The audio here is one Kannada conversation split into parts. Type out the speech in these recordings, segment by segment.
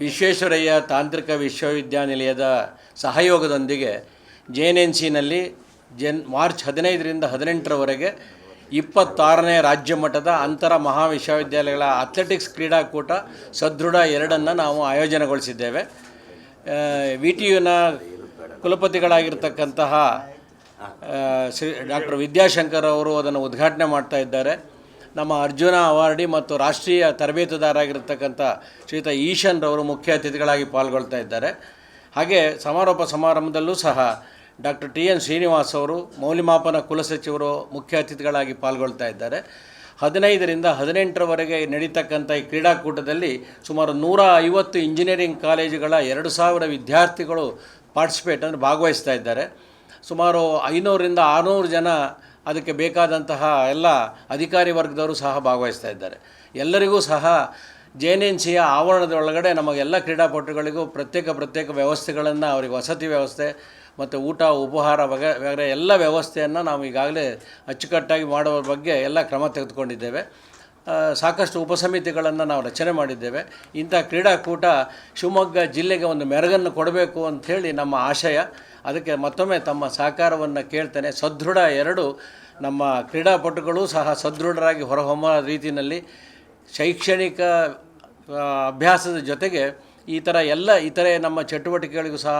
Visvesvaraya ತಾಂತ್ರಿಕ ವಿಶ್ವವಿದ್ಯಾನಿಲಯದ ಸಹಯೋಗದೊಂದಿಗೆ ಜೆ ಎನ್ ಎನ್ ಸಿನಲ್ಲಿ ಜನ್ ಮಾರ್ಚ್ ಹದಿನೈದರಿಂದ ಹದಿನೆಂಟರವರೆಗೆ ಇಪ್ಪತ್ತಾರನೇ ರಾಜ್ಯ ಮಟ್ಟದ ಅಂತರ ಮಹಾವಿಶ್ವವಿದ್ಯಾಲಯಗಳ ಅಥ್ಲೆಟಿಕ್ಸ್ ಕ್ರೀಡಾಕೂಟ ಸದೃಢ ಎರಡನ್ನು ನಾವು ಆಯೋಜನೆಗೊಳಿಸಿದ್ದೇವೆ. ವಿ ಟಿ ಯುನ ಕುಲಪತಿಗಳಾಗಿರ್ತಕ್ಕಂತಹ ಶ್ರೀ ಡಾಕ್ಟರ್ ವಿದ್ಯಾಶಂಕರ್ ಅವರು ಅದನ್ನು ಉದ್ಘಾಟನೆ ಮಾಡ್ತಾ ಇದ್ದಾರೆ. ನಮ್ಮ ಅರ್ಜುನ ಅವಾರ್ಡಿ ಮತ್ತು ರಾಷ್ಟ್ರೀಯ ತರಬೇತುದಾರರಾಗಿರ್ತಕ್ಕಂಥ ಶ್ರೀಯುತ ಈಶನ್ ರವರು ಮುಖ್ಯ ಅತಿಥಿಗಳಾಗಿ ಪಾಲ್ಗೊಳ್ತಾ ಇದ್ದಾರೆ. ಹಾಗೆ ಸಮಾರೋಪ ಸಮಾರಂಭದಲ್ಲೂ ಸಹ ಡಾಕ್ಟರ್ ಟಿ ಎನ್ ಶ್ರೀನಿವಾಸ್ ಅವರು, ಮೌಲ್ಯಮಾಪನ ಕುಲಸಚಿವರು ಮುಖ್ಯ ಅತಿಥಿಗಳಾಗಿ ಪಾಲ್ಗೊಳ್ತಾ ಇದ್ದಾರೆ. ಹದಿನೈದರಿಂದ ಹದಿನೆಂಟರವರೆಗೆ ನಡೀತಕ್ಕಂಥ ಈ ಕ್ರೀಡಾಕೂಟದಲ್ಲಿ ಸುಮಾರು ನೂರ ಐವತ್ತು ಇಂಜಿನಿಯರಿಂಗ್ ಕಾಲೇಜುಗಳ ಎರಡು ಸಾವಿರ ವಿದ್ಯಾರ್ಥಿಗಳು ಪಾರ್ಟಿಸಿಪೇಟ್ ಅಂದರೆ ಭಾಗವಹಿಸ್ತಾ ಇದ್ದಾರೆ. ಸುಮಾರು ಐನೂರರಿಂದ ಆರುನೂರು ಜನ ಅದಕ್ಕೆ ಬೇಕಾದಂತಹ ಎಲ್ಲ ಅಧಿಕಾರಿ ವರ್ಗದವರು ಸಹ ಭಾಗವಹಿಸ್ತಾ ಇದ್ದಾರೆ. ಎಲ್ಲರಿಗೂ ಸಹ ಜೆ ಎನ್ ಎನ್ ಸಿಯ ಆವರಣದ ಒಳಗಡೆ ನಮಗೆಲ್ಲ ಕ್ರೀಡಾಪಟುಗಳಿಗೂ ಪ್ರತ್ಯೇಕ ಪ್ರತ್ಯೇಕ ವ್ಯವಸ್ಥೆಗಳನ್ನು ಅವರಿಗೆ ವಸತಿ ವ್ಯವಸ್ಥೆ ಮತ್ತು ಊಟ, ಉಪಹಾರ ಬಗೆ ಬೇರೆ ಎಲ್ಲ ವ್ಯವಸ್ಥೆಯನ್ನು ನಾವು ಈಗಾಗಲೇ ಅಚ್ಚುಕಟ್ಟಾಗಿ ಮಾಡುವ ಬಗ್ಗೆ ಎಲ್ಲ ಕ್ರಮ ತೆಗೆದುಕೊಂಡಿದ್ದೇವೆ. ಸಾಕಷ್ಟು ಉಪಸಮಿತಿಗಳನ್ನು ನಾವು ರಚನೆ ಮಾಡಿದ್ದೇವೆ. ಇಂಥ ಕ್ರೀಡಾಕೂಟ ಶಿವಮೊಗ್ಗ ಜಿಲ್ಲೆಗೆ ಒಂದು ಮೆರಗನ್ನು ಕೊಡಬೇಕು ಅಂಥೇಳಿ ನಮ್ಮ ಆಶಯ. ಅದಕ್ಕೆ ಮತ್ತೊಮ್ಮೆ ತಮ್ಮ ಸಹಕಾರವನ್ನು ಕೇಳ್ತೇನೆ. ಸದೃಢ ಎರಡು, ನಮ್ಮ ಕ್ರೀಡಾಪಟುಗಳು ಸಹ ಸದೃಢರಾಗಿ ಹೊರಹೊಮ್ಮೋ ರೀತಿಯಲ್ಲಿ ಶೈಕ್ಷಣಿಕ ಅಭ್ಯಾಸದ ಜೊತೆಗೆ ಈ ಥರ ಎಲ್ಲ ಇತರೆ ನಮ್ಮ ಚಟುವಟಿಕೆಗಳಿಗೂ ಸಹ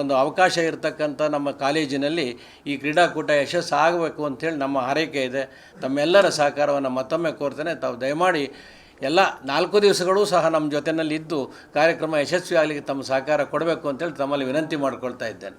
ಒಂದು ಅವಕಾಶ ಇರತಕ್ಕಂಥ ನಮ್ಮ ಕಾಲೇಜಿನಲ್ಲಿ ಈ ಕ್ರೀಡಾಕೂಟ ಯಶಸ್ಸು ಆಗಬೇಕು ಅಂಥೇಳಿ ನಮ್ಮ ಹಾರೈಕೆ ಇದೆ. ತಮ್ಮೆಲ್ಲರ ಸಹಕಾರವನ್ನು ಮತ್ತೊಮ್ಮೆ ಕೋರ್ತೇನೆ. ತಾವು ದಯಮಾಡಿ ಎಲ್ಲ ನಾಲ್ಕು ದಿವಸಗಳು ಸಹ ನಮ್ಮ ಜೊತೆಯಲ್ಲಿ ಇದ್ದು ಕಾರ್ಯಕ್ರಮ ಯಶಸ್ವಿ ಆಗಲಿಕ್ಕೆ ತಮ್ಮ ಸಹಕಾರ ಕೊಡಬೇಕು ಅಂತೇಳಿ ತಮ್ಮಲ್ಲಿ ವಿನಂತಿ ಮಾಡಿಕೊಳ್ತಾ ಇದ್ದೇನೆ.